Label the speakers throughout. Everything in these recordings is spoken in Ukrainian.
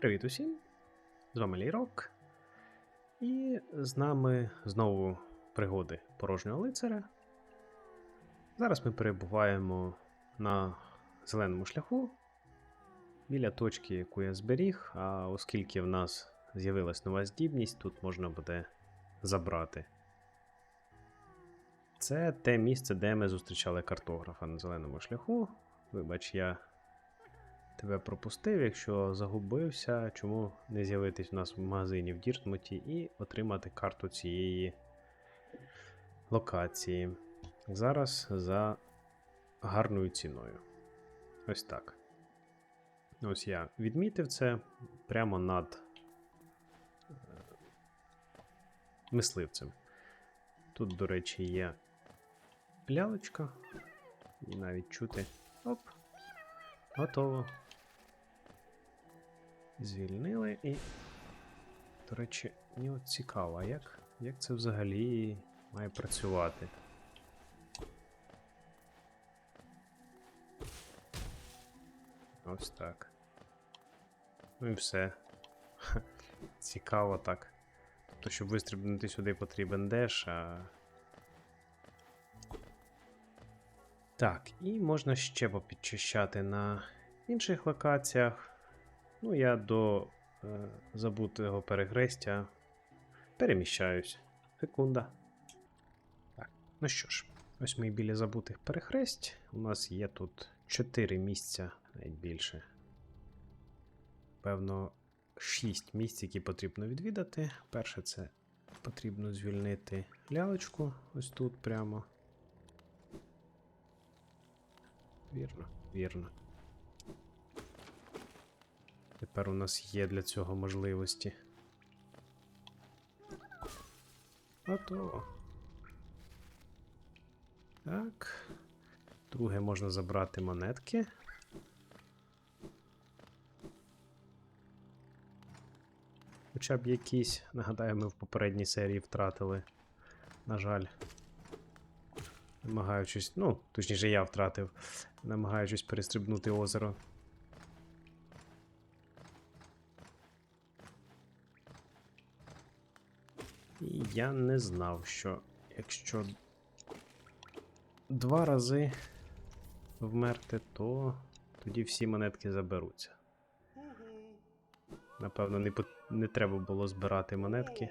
Speaker 1: Привіт усім! З вами Лійрок. І з нами знову пригоди порожнього лицаря. Зараз ми перебуваємо на зеленому шляху біля точки, яку я зберіг, а оскільки в нас з'явилась нова здібність, тут можна буде забрати. Це те місце, де ми зустрічали картографа на зеленому шляху. Вибач, я тебе пропустив, якщо загубився, чому не з'явитись у нас в магазині в Діртмуті і отримати карту цієї локації. Зараз за гарною ціною. Ось так. Ось я відмітив це прямо над е, мисливцем. Тут, до речі, є лялечка. І навіть чути. Оп. Готово. Звільнили і. До речі, мені от цікаво, а як, як це взагалі має працювати? Ось так. Ну і все. Ха, Цікаво так. Тобто, щоб вистрибнути сюди потрібен деш, а. Так, і можна ще попідчищати на інших локаціях. Ну, я до е, забутого перехрестя переміщаюсь. Секунда. Так, ну що ж, ось ми біля забутих перехресть. У нас є тут 4 місця, навіть більше. Певно, 6 місць, які потрібно відвідати. Перше, це потрібно звільнити лялечку ось тут прямо. Вірно, вірно. Тепер у нас є для цього можливості. Готово. Так. Друге можна забрати монетки. Хоча б якісь, нагадаю, ми в попередній серії втратили. На жаль. Намагаючись, ну, точніше, я втратив, намагаючись перестрибнути озеро. Я не знав, що якщо два рази вмерти, то тоді всі монетки заберуться. Напевно, не, пот- не треба було збирати монетки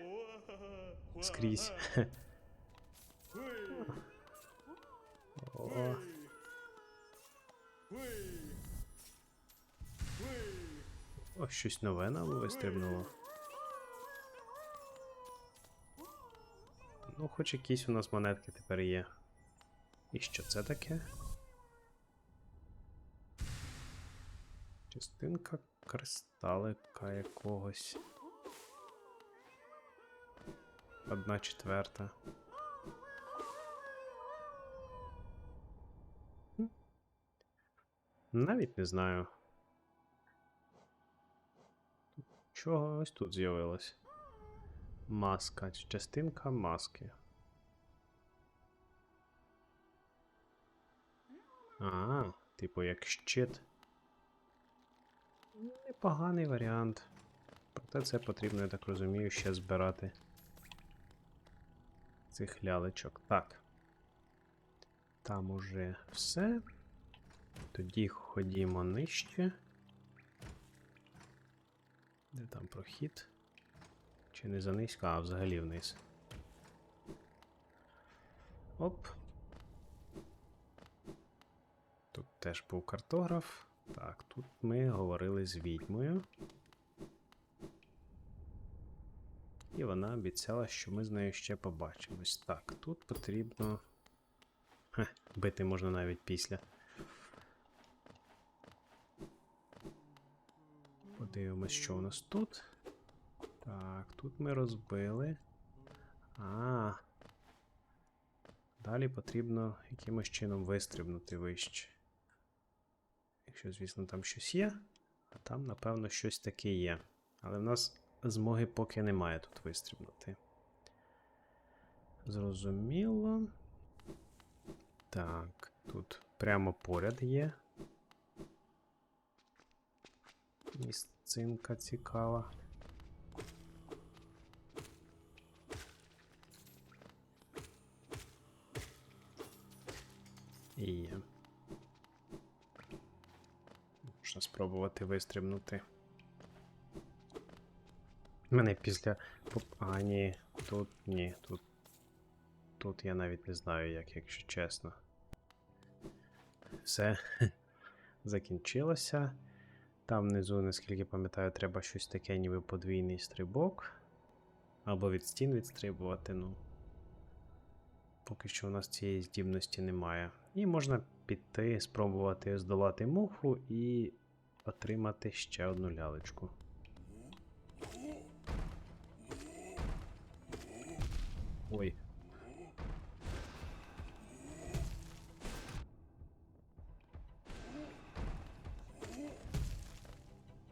Speaker 1: скрізь. О, о, щось нове нам вистрибнуло. Ну, хоч якісь у нас монетки тепер є. І що це таке? Частинка кристалика якогось. Одна четверта. Навіть не знаю. Чого ось тут з'явилось? Маска, частинка маски. А, типу як щит. Непоганий варіант. Проте це потрібно, я так розумію, ще збирати цих лялечок. Так. Там уже все. Тоді ходімо нижче. Де там прохід? Чи не за низько, а взагалі вниз. Оп. Тут теж був картограф. Так, тут ми говорили з відьмою. І вона обіцяла, що ми з нею ще побачимось. Так, тут потрібно. Хе, бити можна навіть після. Подивимось, що у нас тут. Так, тут ми розбили. А. Далі потрібно якимось чином вистрибнути вище. Якщо, звісно, там щось є, а там, напевно, щось таке є. Але в нас змоги поки немає тут вистрибнути. Зрозуміло. Так, тут прямо поряд є. Місцинка цікава. І. Можна спробувати вистрибнути. Мене після. А, ні, тут ні, тут. Тут я навіть не знаю, як, якщо чесно. Все. Закінчилося. Там внизу, наскільки пам'ятаю, треба щось таке, ніби подвійний стрибок. Або від стін відстрибувати, ну. Поки що у нас цієї здібності немає. І можна піти, спробувати здолати муху і отримати ще одну лялечку. Ой.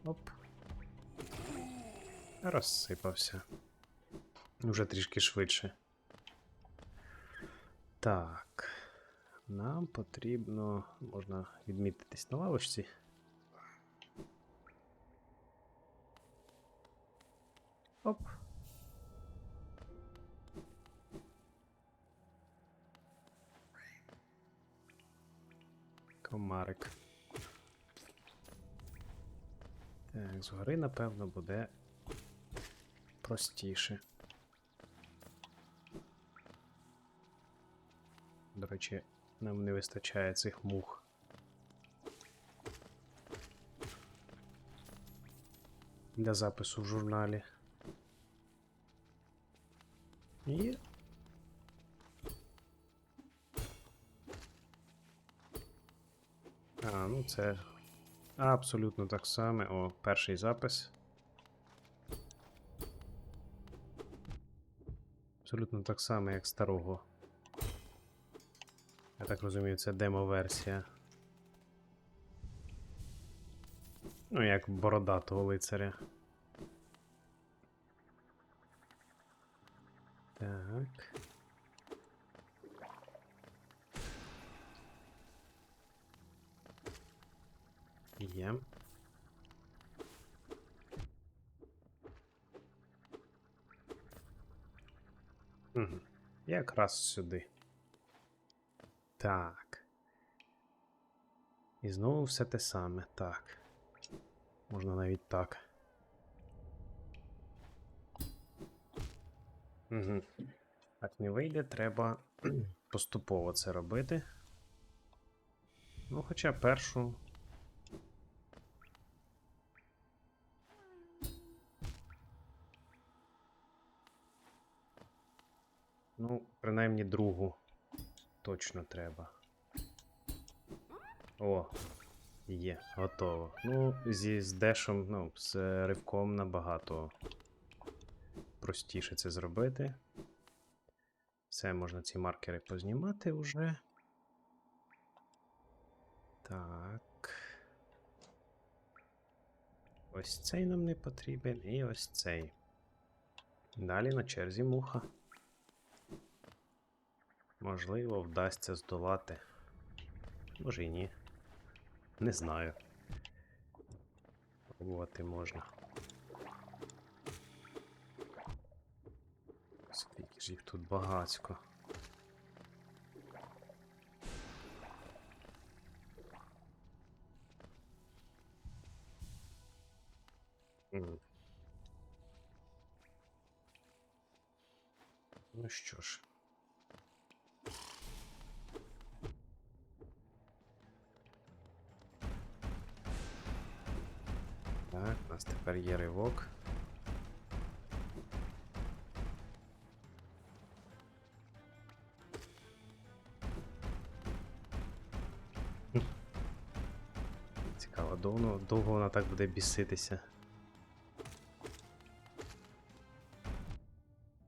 Speaker 1: Оп. Розсипався. Уже трішки швидше. Так. Нам потрібно. Можна відмітитись на лавочці. Оп. Комарик. Так, згори, напевно, буде простіше. До речі, нам не вистачає цих мух. Для запису в журналі. І. А, ну це абсолютно так само. О, перший запис. Абсолютно так само, як старого. Я так розумію, це демо-версія. Ну, як бородатого лицаря. Так. Є. Угу. Якраз сюди. Так. І знову все те саме. Так. Можна навіть так. Угу. Так не вийде, треба поступово це робити. Ну, хоча першу. Ну, принаймні другу точно треба. О, є, готово. Ну, зі з дешом, ну, з ривком набагато простіше це зробити. Все, можна ці маркери познімати вже. Так. Ось цей нам не потрібен, і ось цей. Далі на черзі муха. Можливо, вдасться здолати. Може і ні. Не знаю. Пробувати можна. Скільки ж їх тут багацько. Ну що ж. Так, у нас тепер є ривок. Цікаво, довго, довго вона так буде біситися.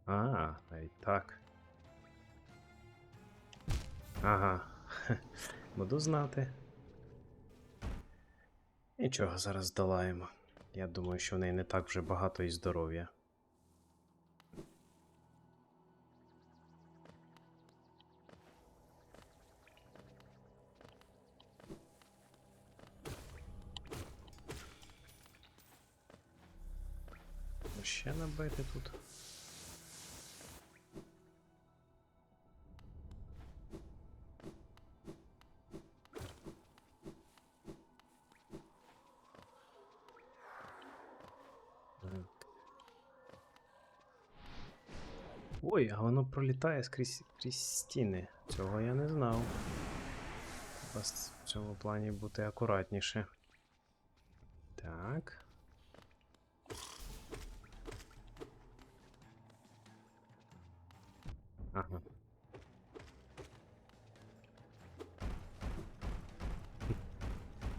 Speaker 1: А, навіть так. Ага. Буду знати. Нічого, зараз здолаємо. Я думаю, що в неї не так вже багато і здоров'я. Ой, а воно пролітає скрізь крізь стіни. Цього я не знав. Треба в цьому плані бути акуратніше. Так. Ага.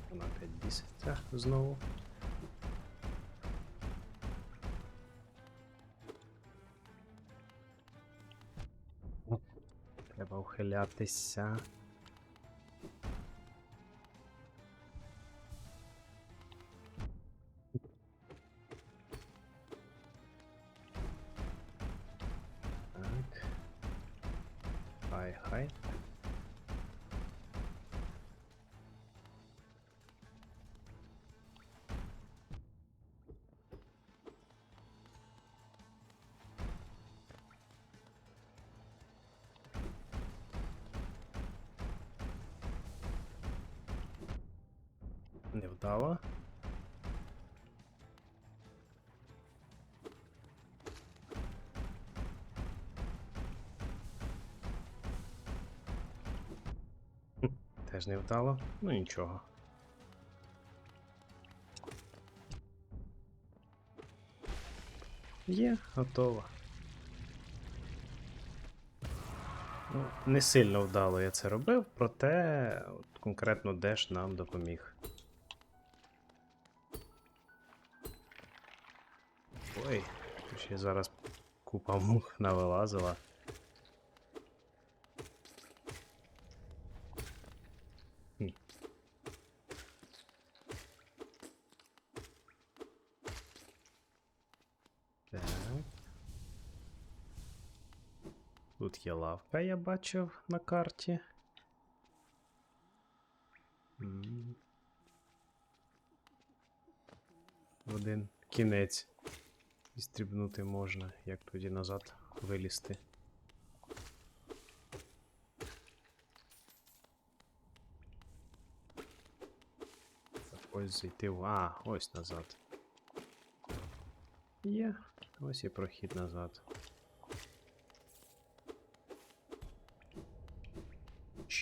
Speaker 1: Вона опять біситься знову. Треба ухилятися. Теж не вдало. Ну нічого. Є, готово. Ну, не сильно вдало я це робив, проте от конкретно Деш нам допоміг. Ой, ще зараз купа мух навилазила. Хм. Так. Тут є лавка, я бачив на карті. В один кінець Стрібнути можна, як тоді назад вилізти. Ось зайти. в- А, ось назад. Є. Ось і прохід назад.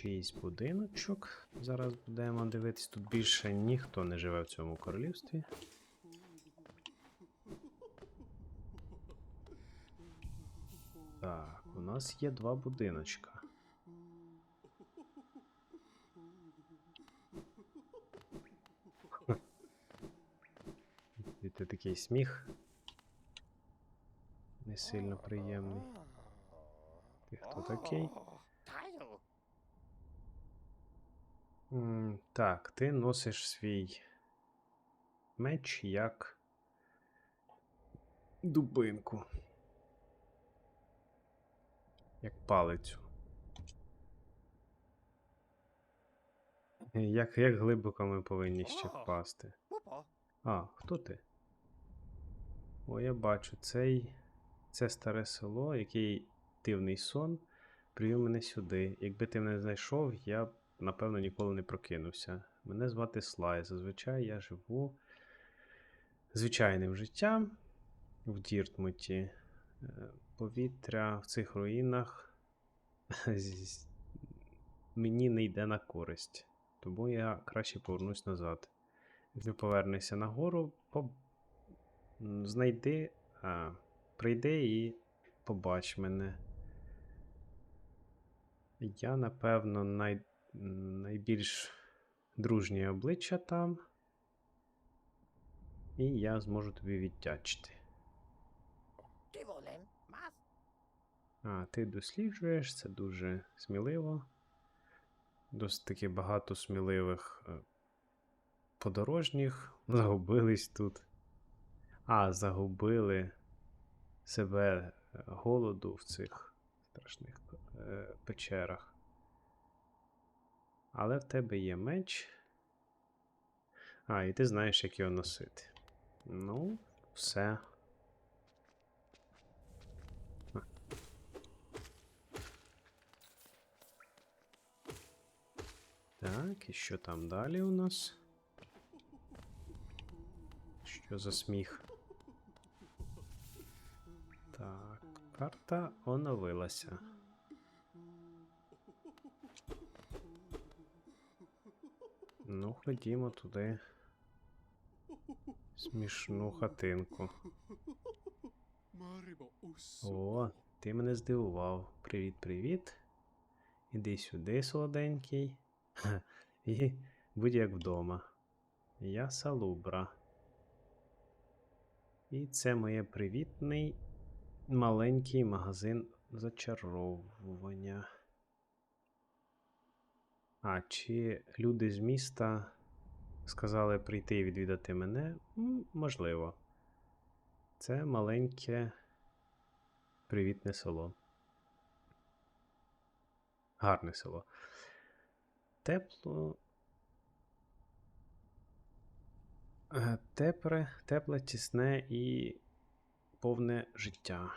Speaker 1: Чийсь будиночок. Зараз будемо дивитись. Тут більше ніхто не живе в цьому королівстві. Так, у нас є два будиночка. І такий сміх. Не сильно приємний. Ти хто такий? М, так, ти носиш свій меч як дубинку. Як палицю. Е, Як, як глибоко ми повинні ще впасти? А, хто ти? О, я бачу, цей. Це старе село, який дивний сон привів мене сюди. Якби ти мене знайшов, я б, напевно, ніколи не прокинувся. Мене звати Слай. Зазвичай я живу звичайним життям в Діртмуті. Е, Повітря в цих руїнах мені не йде на користь. Тому я краще повернусь назад. Якщо повернешся нагору, по... знайди, а, прийди і побач мене. Я, напевно, най... найбільш дружнє обличчя там. І я зможу тобі.
Speaker 2: ¿Más?
Speaker 1: А, ти досліджуєш, це дуже сміливо. Досить таки багато сміливих е, подорожніх загубились тут. А, загубили себе е, голоду в цих страшних е, печерах. Але в тебе є меч. А, і ти знаєш, як його носити. Ну, все. Так, і що там далі у нас? Що за сміх? Так, карта оновилася. Ну, ходімо туди. Смішну хатинку. О, ти мене здивував. Привіт, привіт. Іди сюди, солоденький. І будь як вдома. Я Салубра. І це моє привітний маленький магазин зачаровування. А, чи люди з міста сказали прийти і відвідати мене? Можливо. Це маленьке привітне село. Гарне село. Тепло. Е, Тепре, тепле, тісне і повне життя.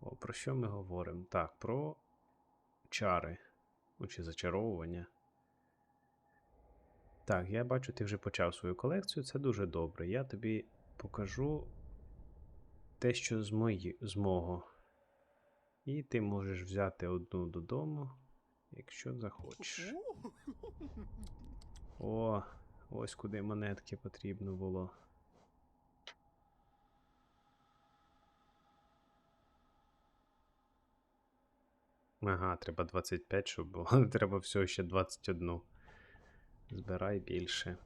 Speaker 1: О, про що ми говоримо? Так, про чари. Чи зачаровування. Так, я бачу, ти вже почав свою колекцію. Це дуже добре. Я тобі покажу те, що з, мої, з мого. І ти можеш взяти одну додому, якщо захочеш. О, ось куди монетки потрібно було. Ага, треба 25, щоб було. Треба всього ще 21. Збирай більше.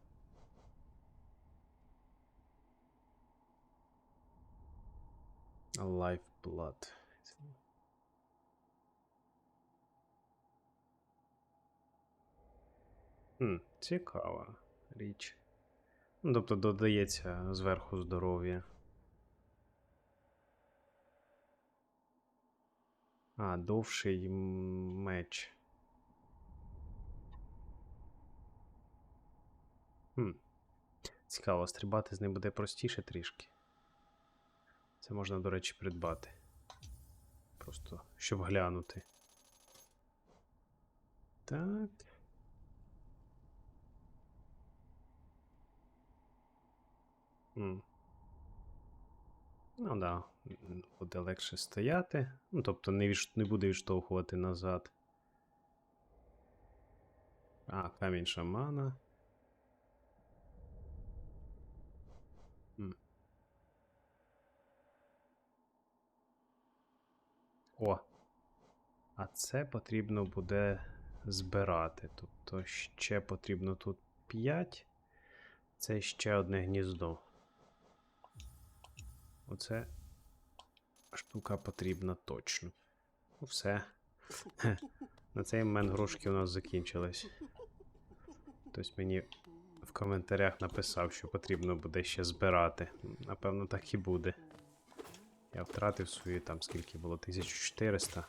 Speaker 1: Lifeblood. Хм, цікава річ. Ну, тобто додається зверху здоров'я. А, довший меч. Хм. Цікаво, стрибати з ним буде простіше трішки. Це можна, до речі, придбати. Просто щоб глянути. Так. М. Ну да, буде легше стояти. Ну, тобто не, відш... не буде відштовхувати назад. А, камінь шамана. О. А це потрібно буде збирати. Тобто ще потрібно тут 5. Це ще одне гніздо. Оце штука потрібна точно. Ну, все. На цей момент грошки у нас закінчились. Хтось мені в коментарях написав, що потрібно буде ще збирати. Напевно, так і буде. Я втратив свої там скільки було? 1400.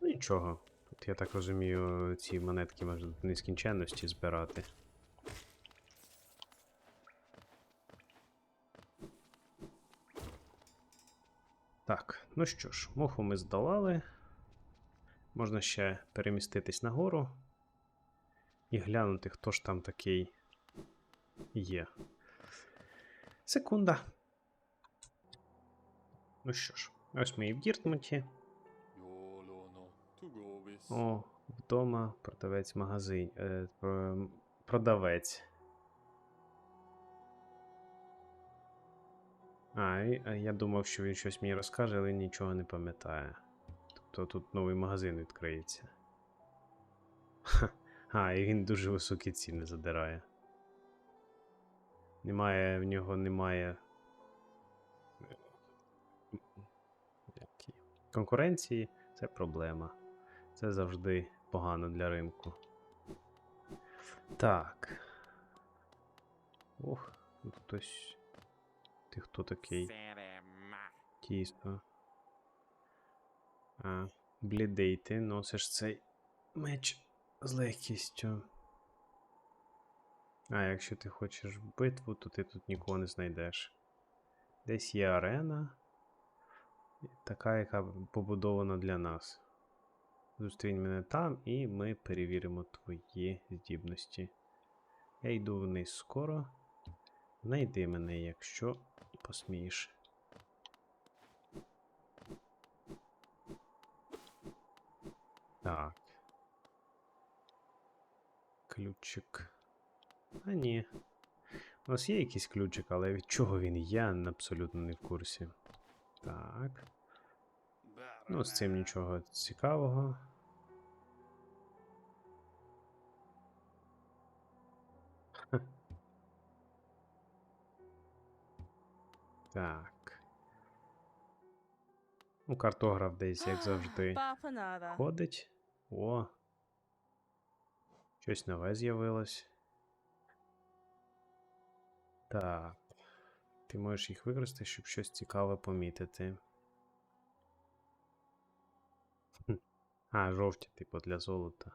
Speaker 1: Ну нічого. Тут, я так розумію, ці монетки можна до нескінченності збирати. Так, ну що ж, муху ми здолали. Можна ще переміститись нагору і глянути, хто ж там такий є. Секунда. Ну що ж, ось ми і в Діртмуті. О, вдома продавець магазин. Е, продавець. А, я думав, що він щось мені розкаже, але нічого не пам'ятає. Тобто тут новий магазин відкриється. А, і він дуже високі ціни задирає. Немає, в нього немає. Конкуренції це проблема. Це завжди погано для ринку. Так. Ох, тут хтось. Ти хто такий? Тісто. А, блідий, ти носиш цей меч з легкістю. А, якщо ти хочеш битву, то ти тут нікого не знайдеш. Десь є арена. Така, яка побудована для нас. Зустрінь мене там, і ми перевіримо твої здібності. Я йду вниз скоро. Найди мене, якщо посмієш. Так. Ключик. А ні. У нас є якийсь ключик, але від чого він є, абсолютно не в курсі. Так. Ну, з цим нічого цікавого. Так. Ну, картограф десь, як завжди, ходить. О. Щось нове з'явилось. Так. Ти можеш їх використати, щоб щось цікаве помітити. Хм. А, жовті, типу, для золота.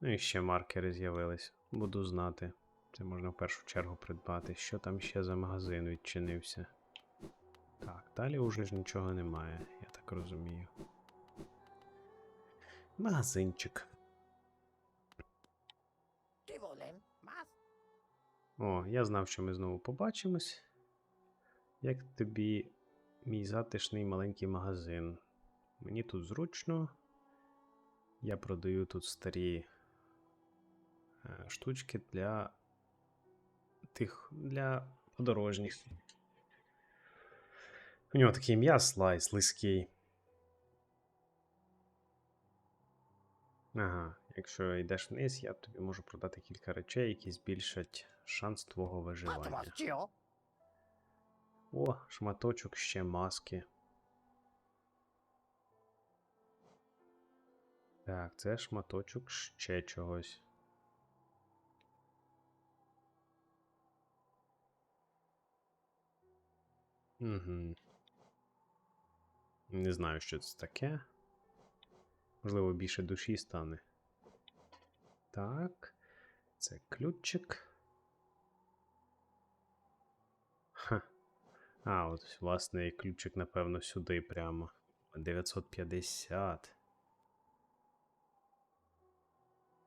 Speaker 1: Ну і ще маркери з'явились. Буду знати. Це можна в першу чергу придбати. Що там ще за магазин відчинився? Так, далі уже ж нічого немає, я так розумію. Магазинчик. О, я знав, що ми знову побачимось. Як тобі мій затишний маленький магазин? Мені тут зручно. Я продаю тут старі е, штучки для тих для подорожніх. У нього такий м'яс слайс слизький. Ага, якщо йдеш вниз, я тобі можу продати кілька речей, які збільшать шанс твого виживання. О, шматочок ще маски. Так, це шматочок ще чогось. Угу. Не знаю, що це таке. Можливо, більше душі стане. Так. Це ключик. Ха. А, от, власне, ключик, напевно, сюди прямо. 950.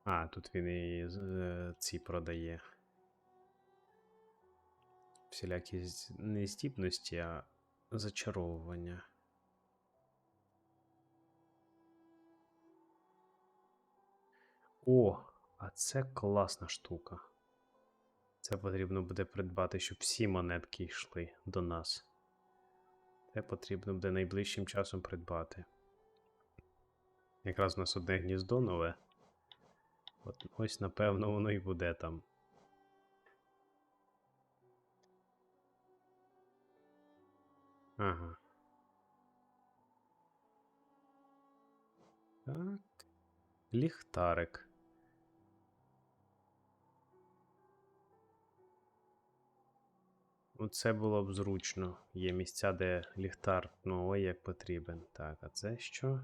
Speaker 1: А, тут він і е, ці продає. Всілякі не а зачаровування. О, а це класна штука. Це потрібно буде придбати, щоб всі монетки йшли до нас. Це потрібно буде найближчим часом придбати. Якраз у нас одне гніздо нове. От ось, напевно, воно і буде там. Ага. Так. Ліхтарик. Оце було б зручно. Є місця, де ліхтар, ну ой як потрібен. Так, а це що?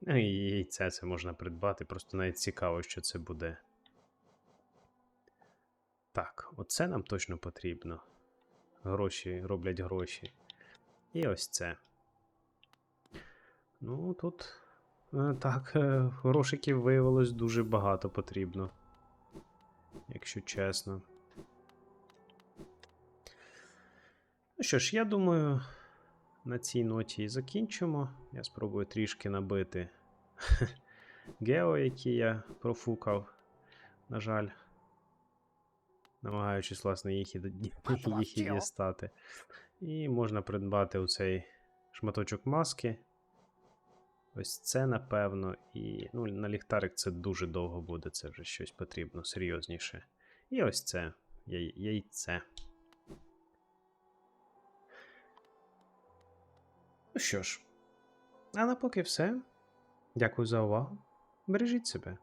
Speaker 1: Ну і яйце це можна придбати, просто навіть цікаво, що це буде. Так, оце нам точно потрібно. Гроші роблять гроші. І ось це. Ну, тут. е, Так, е, грошиків виявилось дуже багато потрібно. Якщо чесно. Ну що ж, я думаю, на цій ноті і закінчимо. Я спробую трішки набити гео, які я профукав. На жаль. Намагаючись, власне, їх і, їх і дістати. І можна придбати оцей шматочок маски. Ось це, напевно, і ну, на ліхтарик це дуже довго буде, це вже щось потрібно серйозніше. І ось це яй- яйце. Ну що ж, а на поки все. Дякую за увагу. Бережіть себе.